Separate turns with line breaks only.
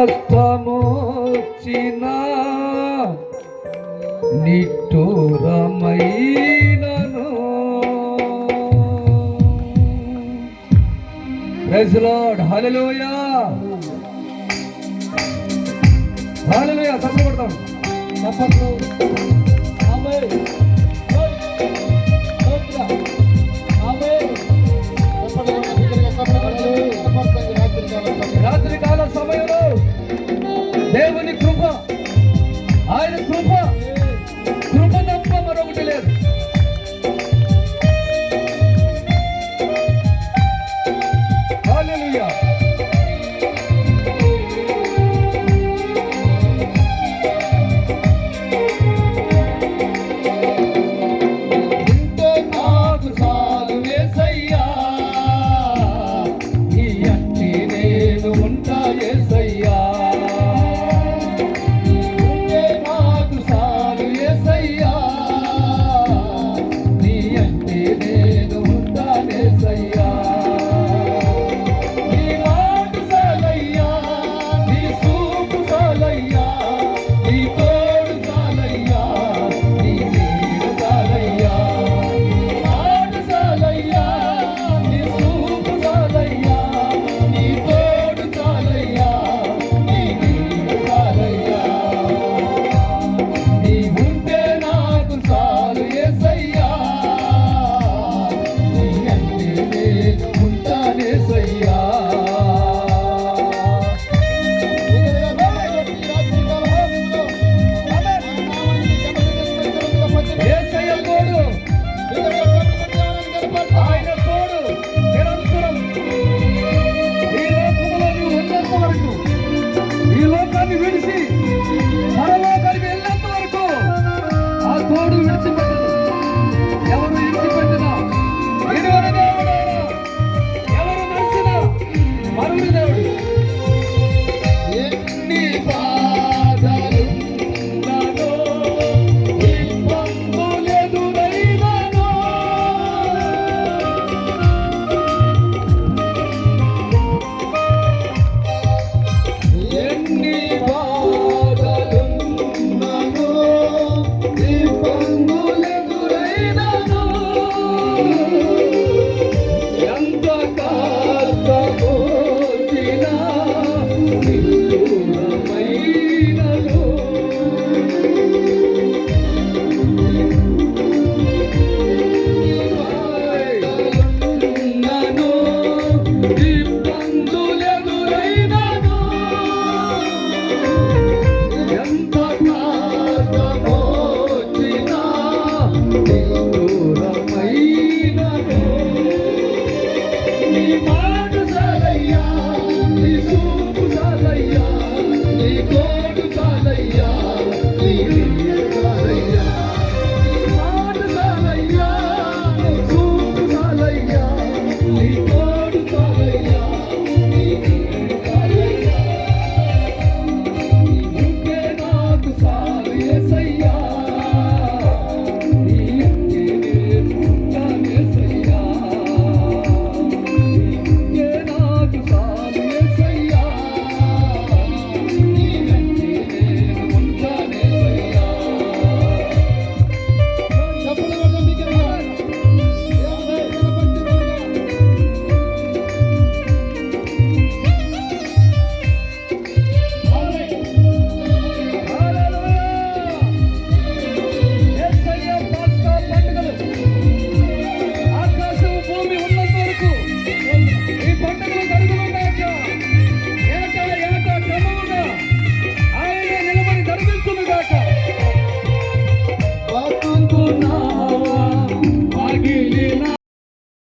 కష్టమోచిన నిట్టూరమైనను. Praise Lord hallelujah hallelujah తప్పబడతాం
తప్పట్లు
爱的 들, 그. Thank you.